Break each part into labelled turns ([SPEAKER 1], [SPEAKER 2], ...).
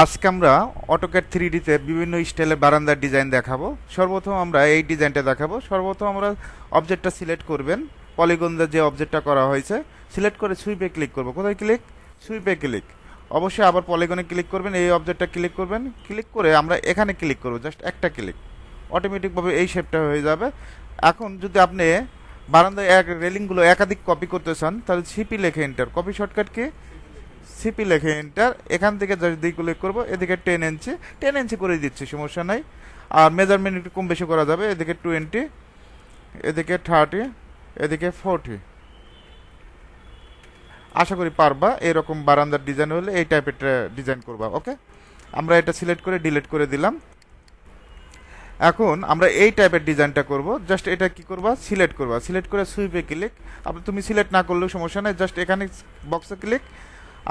[SPEAKER 1] আজকে আমরা AutoCAD three ডিতে বিভিন্ন স্টাইলের বারান্দার ডিজাইন দেখাবো। সর্বপ্রথম আমরা এই ডিজাইনটা দেখাবো। সর্বপ্রথম আমরা অবজেক্টটা সিলেক্ট করবেন। পলিগনদের যে অবজেক্টটা করা হয়েছে সিলেক্ট করে সুইপে ক্লিক করব। কোথায় ক্লিক সুইপে ক্লিক অবশ্যই আবার পলিগনে ক্লিক করবেন, এই অবজেক্টটা ক্লিক করবেন। ক্লিক করে আমরা এখানে ক্লিক করব জাস্ট একটা ক্লিক অটোমেটিকভাবে এই শেপটা হয়ে যাবে। এখন যদি আপনি বারান্দায় এক রেলিংগুলো একাধিক কপি করতে চান, তাহলে সিপি লেখে এন্টার কপি শর্টকাট কি? সিপি লেখে এন্টার এখান থেকে যদি ক্লিক করব, এদিকে টেন ইঞ্চি টেন ইঞ্চি করে দিচ্ছি, সমস্যা নাই। আর মেজারমেন্ট একটু কম বেশি করা যাবে, এদিকে টোয়েন্টি এদিকে থার্টি এদিকে ফোরটি আশা করি পারবা, এরকম বারান্দার ডিজাইন হলে এই টাইপের ডিজাইন করবা ওকে আমরা এটা সিলেক্ট করে ডিলিট করে দিলাম। এখন আমরা এই টাইপের ডিজাইনটা করব জাস্ট এটা কি করবা? সিলেক্ট করবা। সিলেক্ট করে সুইপে ক্লিক আবার তুমি সিলেক্ট না করলেও সমস্যা নেই জাস্ট এখানে বক্সে ক্লিক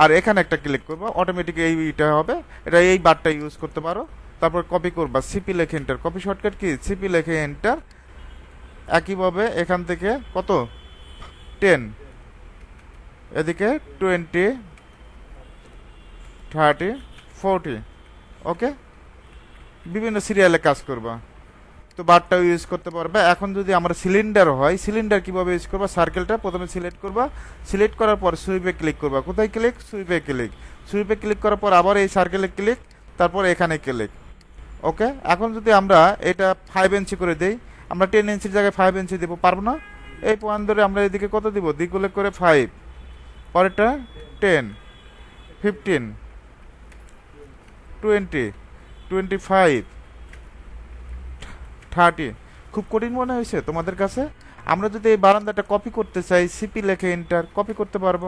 [SPEAKER 1] আর এখানে একটা ক্লিক করবা অটোমেটিক এইটা হবে। এটা এই বারটা ইউজ করতে পারো। তারপর কপি করবা। সিপি লেখে এন্টার কপি শর্টকাট কি? সিপি লেখে এন্টার একইভাবে এখান থেকে কত? টেন এদিকে টোয়েন্টি থার্টি ফোরটি ওকে বিভিন্ন সিরিয়ালে কাজ করবা। তো বারটাও ইউজ করতে পারবে। এখন যদি আমরা সিলিন্ডার হয় সিলিন্ডার কীভাবে ইউজ করবা? সার্কেলটা প্রথমে সিলেক্ট করবা। সিলেক্ট করার পর সুইপে ক্লিক করবা। কোথায় ক্লিক সুইপে ক্লিক সুইপে ক্লিক করার পর আবার এই সার্কেলে ক্লিক তারপর এখানে ক্লিক ওকে এখন যদি আমরা এটা ফাইভ ইঞ্চি করে দেই, আমরা টেন ইঞ্চির জায়গায় ফাইভ ইঞ্চি দেবো, পারব না? এই পয়েন্ট ধরে আমরা এদিকে কত দিব? দ্বিগুলে করে ফাইভ পরেরটা ten fifteen twenty twenty five thirty. খুব কঠিন মনে হয়েছে তোমাদের কাছে? আমরা যদি এই বারান্দাটা কপি করতে চাই সিপি লেখে এন্টার কপি করতে পারব।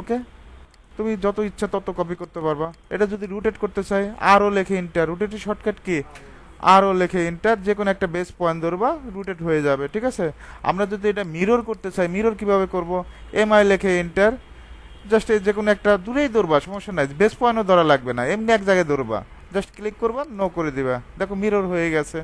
[SPEAKER 1] ওকে তুমি যত ইচ্ছা তত কপি করতে পারবা। এটা যদি রুটেট করতে চাই আরও লেখে এন্টার রুটেটের শর্টকাট কি? আরও লেখে এন্টার যে কোনো একটা বেস পয়েন্ট ধরবা রুটেট হয়ে যাবে, ঠিক আছে? আমরা যদি এটা মিরর করতে চাই মিরর কীভাবে করব? এমআই লেখে এন্টার জাস্ট যে কোনো একটা দূরেই ধরবা, সমস্যা নাই। বেস পয়েন্টও ধরা লাগবে না। এমনি এক জায়গায় ধরবা। জাস্ট ক্লিক করবা নো করে দিবা। দেখো মিরর হয়ে গেছে।